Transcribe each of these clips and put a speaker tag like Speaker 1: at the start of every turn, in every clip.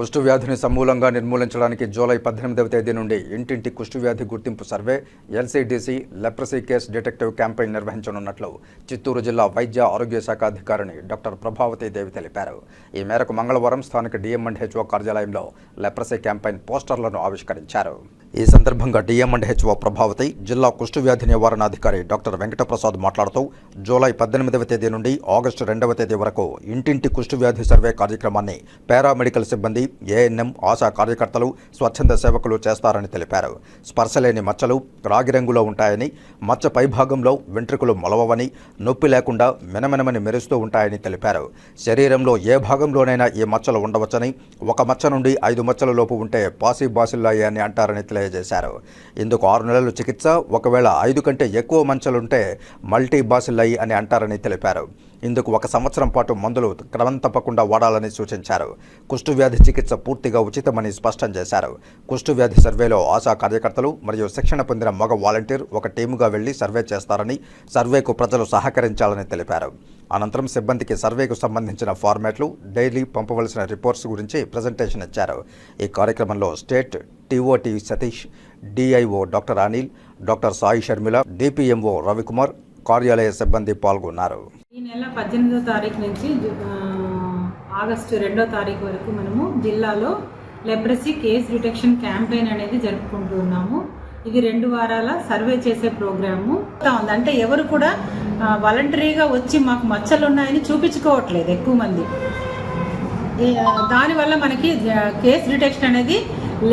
Speaker 1: కుష్టు వ్యాధిని సమూలంగా నిర్మూలించడానికి జూలై పద్దెనిమిదవ తేదీ నుండి ఇంటింటి కుష్టు వ్యాధి గుర్తింపు survey LCDC leprosy case detective campaign నిర్వహించనున్నట్లు చిత్తూరు జిల్లా వైద్య ఆరోగ్య శాఖ అధికారిని డాక్టర్ ప్రభావతి దేవి తెలిపారు. ఈ మేరకు మంగళవారం స్థానిక డిఎంఎండ్హెచ్ఓ కార్యాలయంలో లెప్రసీ క్యాంపెయిన్ పోస్టర్లను ఆవిష్కరించారు. ఈ సందర్భంగా డిఎంఎండ్హెచ్ఓ ప్రభావతి జిల్లా కుష్టు వ్యాధి నివారణాధికారి డాక్టర్ వెంకటప్రసాద్ మాట్లాడుతూ జూలై పద్దెనిమిదవ తేదీ నుండి ఆగస్టు రెండవ తేదీ వరకు ఇంటింటి కుష్టు వ్యాధి సర్వే కార్యక్రమాన్ని పారామెడికల్ సిబ్బంది ఏఎన్ఎం ఆశా కార్యకర్తలు స్వచ్ఛంద సేవకులు చేస్తారని తెలిపారు. స్పర్శలేని మచ్చలు రాగి రంగులో ఉంటాయని మచ్చ పైభాగంలో వెంట్రుకలు మొలవవని నొప్పి లేకుండా మెనమెనమని మెరుస్తూ ఉంటాయని తెలిపారు. శరీరంలో ఏ భాగంలోనైనా ఈ మచ్చలు ఉండవచ్చని ఒక మచ్చ నుండి ఐదు మచ్చల లోపు ఉంటే పాసి బాసిల్లాయి అని అంటారని తెలియజేశారు. ఇందుకు ఆరు నెలలు చికిత్స ఒకవేళ ఐదు కంటే ఎక్కువ మచ్చలుంటే మల్టీ బాసిల్లాయి అని అంటారని తెలిపారు. ఇందుకు ఒక సంవత్సరం పాటు మందులు క్రమం తప్పకుండా వాడాలని సూచించారు. కుష్టు వ్యాధి చికిత్స పూర్తిగా ఉచితమని స్పష్టం చేశారు. కుష్టు వ్యాధి సర్వేలో ఆశా కార్యకర్తలు మరియు శిక్షణ పొందిన మగ వాలంటీర్ ఒక టీముగా వెళ్ళి సర్వే చేస్తారని సర్వేకు ప్రజలు సహకరించాలని తెలిపారు. అనంతరం సిబ్బందికి సర్వేకు సంబంధించిన ఫార్మాట్లు డైలీ పంపవలసిన రిపోర్ట్స్ గురించి ప్రజెంటేషన్ ఇచ్చారు. ఈ కార్యక్రమంలో state TOT Satish DIO doctor Anil doctor Sai Sharmila DPMO Ravikumar కార్యాలయ సిబ్బంది పాల్గొన్నారు.
Speaker 2: నెల పద్దెనిమిదో తారీఖు నుంచి ఆగస్టు రెండో తారీఖు వరకు మనము జిల్లాలో లెబ్రసీ కేస్ డిటెక్షన్ క్యాంపెయిన్ అనేది జరుపుకుంటున్నాము ఇది రెండు వారాల సర్వే చేసే ప్రోగ్రాము. ఉంది. అంటే ఎవరు కూడా వాలంటరీగా వచ్చి మాకు మచ్చలు ఉన్నాయని చూపించుకోవట్లేదు ఎక్కువ మంది. దానివల్ల మనకి కేస్ డిటెక్షన్ అనేది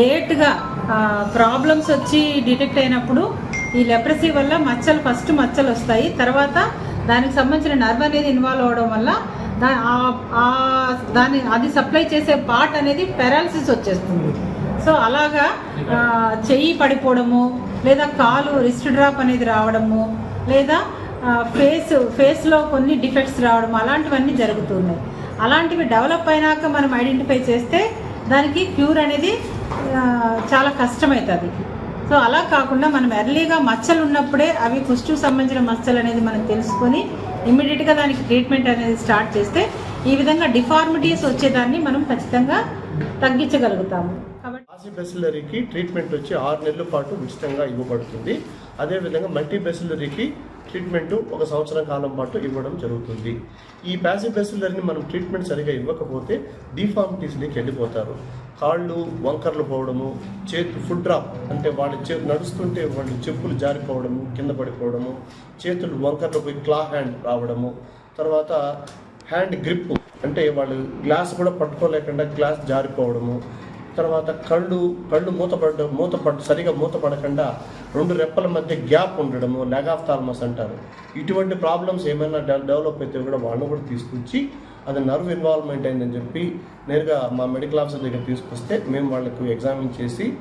Speaker 2: లేట్గా ప్రాబ్లమ్స్ వచ్చి డిటెక్ట్ అయినప్పుడు ఈ లెప్రసీ వల్ల మచ్చలు ఫస్ట్ మచ్చలు వస్తాయి. తర్వాత దానికి సంబంధించిన నర్వ్ అనేది ఇన్వాల్వ్ అవడం వల్ల దా దాని అది సప్లై చేసే పార్ట్ అనేది పెరాలసిస్ వచ్చేస్తుంది. సో అలాగా చెయ్యి పడిపోవడము లేదా కాలు రిస్ట్ డ్రాప్ అనేది రావడము లేదా ఫేస్ ఫేస్లో కొన్ని డిఫెక్ట్స్ రావడం అలాంటివన్నీ జరుగుతున్నాయి. అలాంటివి డెవలప్ అయినాక మనం ఐడెంటిఫై చేస్తే దానికి క్యూర్ అనేది చాలా కష్టమవుతుంది సో అలా కాకుండా మనం ఎర్లీగా మచ్చలు ఉన్నప్పుడే అవి కుష్టు సంబంధించిన మచ్చలు అనేది మనం తెలుసుకొని ఇమ్మీడియట్గా దానికి ట్రీట్మెంట్ అనేది స్టార్ట్ చేస్తే ఈ విధంగా డిఫార్మిటీస్ వచ్చేదాన్ని మనం ఖచ్చితంగా తగ్గించగలుగుతాము. కాబట్టి
Speaker 3: ట్రీట్మెంట్ వచ్చి ఆరు నెలల పాటు ఉచితంగా ఇవ్వబడుతుంది. అదేవిధంగా మల్టీ బెసిలరీకి ట్రీట్మెంట్ ఒక సంవత్సరం కాలం పాటు ఇవ్వడం జరుగుతుంది. ఈ ప్యాసిపెసిలర్ని మనం ట్రీట్మెంట్ సరిగా ఇవ్వకపోతే డిఫార్మిటీస్లోకి వెళ్ళిపోతారు. కాళ్ళు వంకర్లు పోవడము చేతి ఫుడ్ డ్రాప్ అంటే వాళ్ళ చే నడుస్తుంటే వాళ్ళు చెప్పులు జారిపోవడము కింద పడిపోవడము చేతులు వంకర్లు పోయి క్లా హ్యాండ్ రావడము తర్వాత హ్యాండ్ గ్రిప్ అంటే వాళ్ళు గ్లాస్ కూడా పట్టుకోలేకుండా గ్లాస్ జారిపోవడము తర్వాత కళ్ళు కళ్ళు మూతపడ్డ మూతపడ సరిగా మూతపడకుండా రెండు రెప్పల మధ్య గ్యాప్ ఉండడము థాల్మస్ అంటారు. ఇటువంటి ప్రాబ్లమ్స్ ఏమైనా డె- డెవలప్ అయితే కూడా వాళ్ళని కూడా తీసుకొచ్చి అది నర్వ్ ఇన్వాల్వ్మెంట్ అయిందని చెప్పి నేరుగా మా మెడికల్ ఆఫీసర్ దగ్గర తీసుకొస్తే మేము వాళ్ళకు ఎగ్జామిన్ చేసి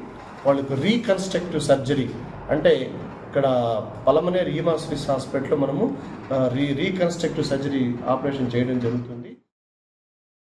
Speaker 3: వాళ్ళకు రీకన్స్ట్రక్టివ్ సర్జరీ అంటే ఇక్కడ పలమనేర్ ఈమాస్విస్ హాస్పిటల్లో మనము రీ రీకన్స్ట్రక్టివ్ సర్జరీ ఆపరేషన్ చేయడం జరుగుతుంది.